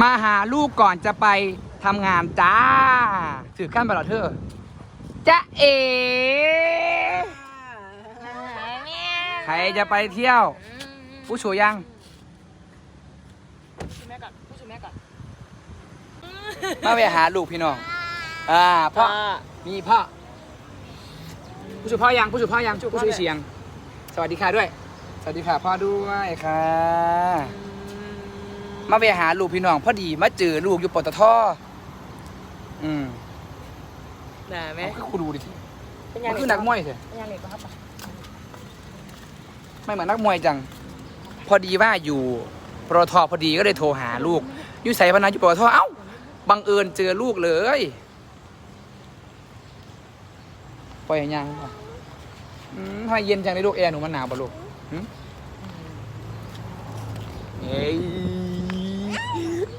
มาหาลูกก่อนจะไปทำงานจ้าถือขั้นไปเหรอเธอจ๊ะเอใครจะไปเที่ยว ผู้ชูยังแม่ก่อนผู้ชมแม่ก่อนมาไปหาลูกพี่น้อง อ่าพ่อมีพ่อผู้ชูพ่อยังผู้ชูพ่อยังผู้ชูเสียง สวัสดีค่ะด้วย สวัสดีค่ะพ่อด้วยค่ะ มาไปหาลูกพี่น้องพอดีมาเจอลูกอยู่ปตทอืมน่าไหมเอาคือคุณดูดิเป็นมันคือนักมวยเถอะเป็นยังไงบ้างครับไม่เหมือนนักมวยจัง พอดีว่าอยู่ปตทพอดีก็เลยโทรหาลูกอยู่ใส่พนันอยู่ปตทเอ้าบังเอิญเจอลูกเลยปล่อยให้ยังบ่อืมทำไมเย็นจังเลยลูกแอร์หนูมันหนาวปะลูกหึเอ้ย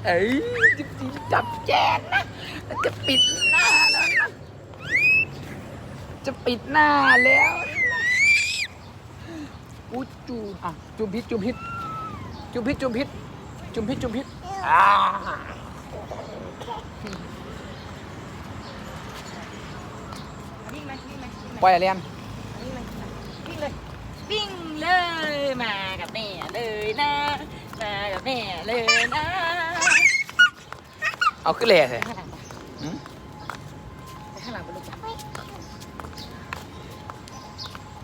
เอ้ยจะจับแจนนะจะปิดหน้าแล้วนะจะปิดหน้าแล้วอู้จูอะจุมพิษจุมพิษจุมพิษจุมพิษจุมพิษจุมพิษอ่าวิ่งไหมวิ่งไปล่อยอะไรเรียนวิ่งเลยวิ่งเลยวิ่งเลยมากับแม่เลยนะมากับแม่เลยนะ เอาขึ้นเลยเถอะข้างหลังหืมไปข้างหลังไปลูกจ้ะ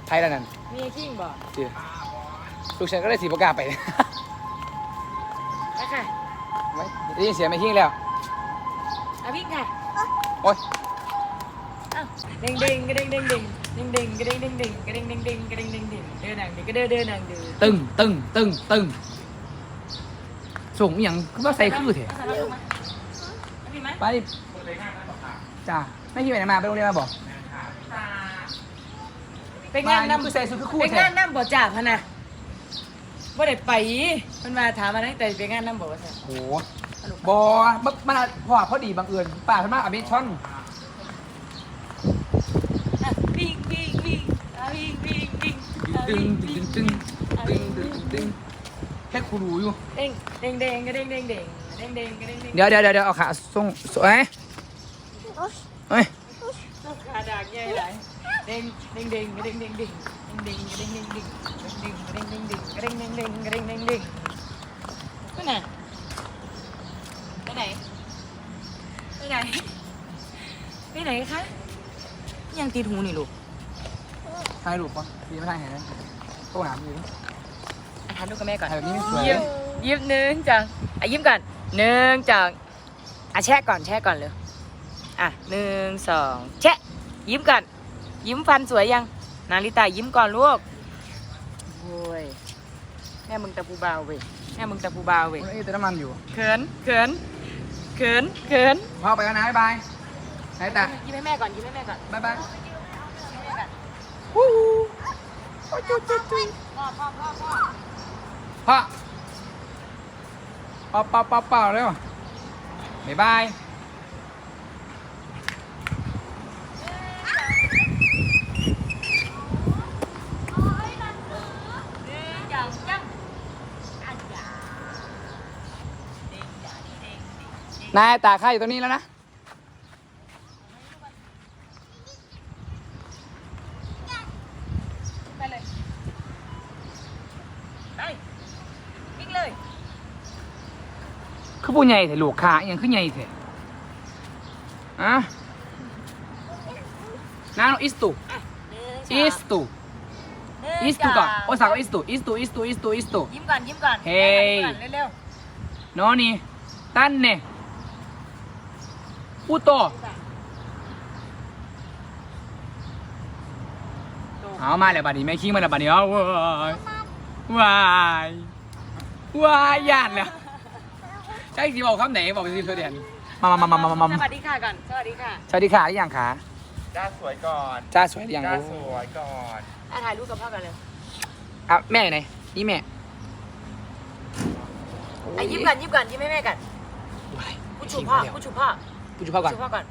ไทยแล้วนั่นมีไอ้ขิงบอกเดี๋ยวลูกฉันก็ได้สีประกาศไป ไปค่ะไม่ได้ยินเสียงไม่ทิ้งแล้ว เอาวิ่งค่ะโอ๊ยอ้าวเด้งเด้งกระเด้งเด้งเด้งเด้งเด้งกระเด้งเด้งเด้งกระเด้งเด้งเด้งกระเด้งเด้งเด้งเดินหนังเดินก็เดินเดินหนังเดินตึงตึงตึงตึงส่งอหย่างคือว่าใส่คือเถอะ เอาลูกมาเอาพี่ ไหมไปจ้าไม่คิดไปไหนมาไปโรงเรียนมาบอกไปงานคือน้ำใส่สุดคือคู่ไปแท้งานน้ำบ่จ่าพะนะบ่ได้ไปมันมาถามมาตั้งแต่ไปงานน้ำบ่ว่าซั่นโหบอบักมันพอพอดีบังเอิญป่าพม่าอเมช่อนอะวิ่งวิ่งวิ่งอะวิ่งวิ่งวิ่งอะดึงวิ่ดึงวิ่ดึงดึงดึงดึงดึงแค่ครูรู้อยู่เด้งเด้งเด้งกระเด้งเด้งเด้ง เด้งเด้งกระเด้งเด้งเดี๋ยวเดี๋ยวเดี๋ยวเอาขาส่งสวยเฮ้ยขาดากใหญ่หลายเด้งเด้งเด้งกระเด้งเด้งเด้งเด้งเด้งกระเด้งเด้งเด้งเด้งกระเด้งเด้งเด้งกระเด้งเด้งเด้งกระเด้งเด้งเด้งไปไหนไปไหนไปไหนไปไหนคะยังติดหูนี่ลูกถ่ายรูปปะดีไม่ถ่ายเห็นไหมต้องหามอยู่อะถ่ายรูปกับแม่ก่อนถ่ายแบบนี้ไม่สวยยิ้มยิ้มหนึ่งจังอะยิ้มก่อน หนึ่งจังอะแช่ก่อนแช่ก่อนเลยอะหนึ่งสองแช่ยิ้มก่อน ยิ้มฟันสวยยัง นาริตายิ้มก่อนลูกโอ้ยแม่มึงตะปูบาวเว้ยแม่มึงตะปูบาวเว้ยเอ้ยแต่น้ำมันอยู่เขินเขินเขินเขินพ่อไปแล้วนะบ๊ายบายไหนตายิ้มให้แม่ก่อนยิ้มให้แม่ก่อนบ๊ายบายยิ้มให้แม่ก่อนวู้พ่อพ่อพ่อพ่อพ่อพ่อเป่าเป่าเป่าเป่าเร็วบ๊ายบายหนึ่งจังจังอันยาเด้งยาเด้งเด้งเด้งนายตาข้าอยู่ตรงนี้แล้วนะ ไปเลย ไป วิ่งเลย คือ ผู้ใหญ่เถอะลูกค้าอหยังคือใหญ่เถอะอะน้าอิสตูอิสตูอิสตูก่อนโอ้สาวอิสตูอิสตูอิสตูอิสตูอิสตูยิ้มก่อนยิ้มก่อนเฮ้ยยิ้มก่อนเร็วโนนี่ตั้นเน่อุโตๆเอามาแล้วบัดนี้แม่คิงมาแล้วบัดนี้เอาว้ายวายวายย่านแล้ว ใช่สิบอกคำไหนบอกไปสิเธอเดียนมามามามามามาสมาวัสดีค่ะก่อน สวัสดีค่ะสวัสดีค่ะหรือยังคะจ้าสวยก่อนจ้าสวยหรือยังจ้าลูกสวยก่อนอะถ่ายรูปกับพ่อกันเลยอะแม่อยู่ไหนนี่แม่อะยิ้มก่อนยิ้มก่อนยิ้มให้แม่ก่อนวายพูดชูพ่อพูดชูพ่อพูดชูพ่อก่อน ชูพ่อก่อน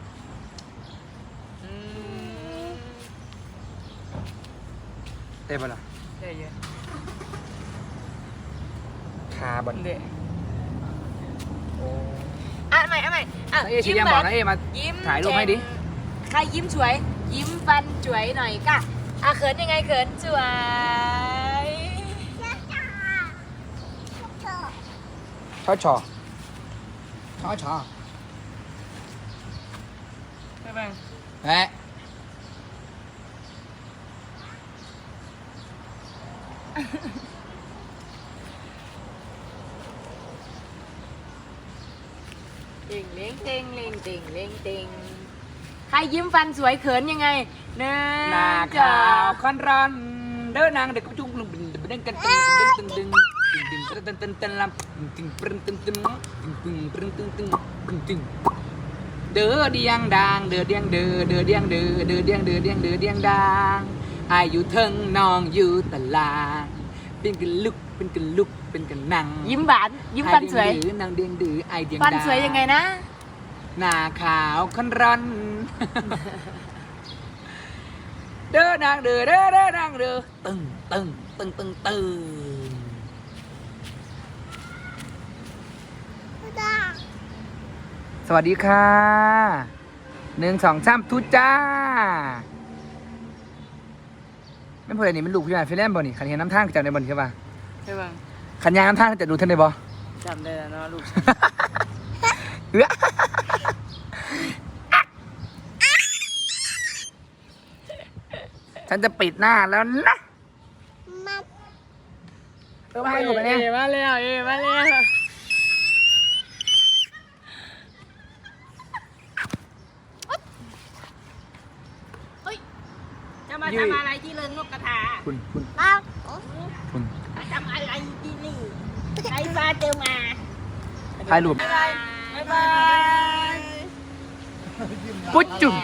อืมเต้ปะล่ะได้เยอะคาบอนเด็โอ้ อะน้องเอชี้ยังบอกน้องเอมายิ้มถ่ายรูปให้ดิใครยิ้มสวย ยิ้มฟันสวยหน่อยก่ะอะเขินยังไงเขินสวยชอชอชอชอไปบ้างแหะ เต่งเล้งเต่งเล้งเต่งเล้งเต่งใครยิ้มฟันสวยเขินยังไงเนื้หน้าขาวคอนร้อนเดินนางเด็กก็จุงลุงดึงดึงกันตึงตึงตึงตึงตึงตึงตึงตึงลำตึงปรึงตึงตึงตึงตึงปรึงตึงตึงตึงตึงเด้อเดียงดังเด้อเดียงเด้อเด้อเดียงเด้อเด้อเดียงเด้อเดียงเด้อเดียงดังอายุเทิงน้องอยู่ตลาดเป็นกันลุกเป็นกันลุกเป็นกันนังยิ้มหวานยิ้มฟันสวยนางเดียงดื้อไอเดียงฟันสวยยังไงนะ หน้าขาวคันร้อนเด้อนางเด้อเด้อเด้อนางเด้อตึงตึงตึงตึงตึงสวัสดีค่ะหนึ่งสองสามทุจ้าไม่นพูดอะไรนี่มันลูกพี่ใหญ่ฟิลแลนบ่นี่ขันเห็นน้ำท่างจำได้บ่นี่ใช่ป่ะใช่บ้างขันยางน้ำท่างจะดูท่านได้บ่จำได้แล้วเนาะลูก เอื้อ ฉันจะปิดหน้าแล้วนะเออมาให้หนูไปเนี่ยเอมาแล้วเอมาแล้วจะมาทำอะไรที่เริงนกกระทาคุณคุณคุณมาทำอะไรที่นี่ใครมาเจอมาถ่ายรูปบ๊ายบาย ปุ๊ดจุ่ม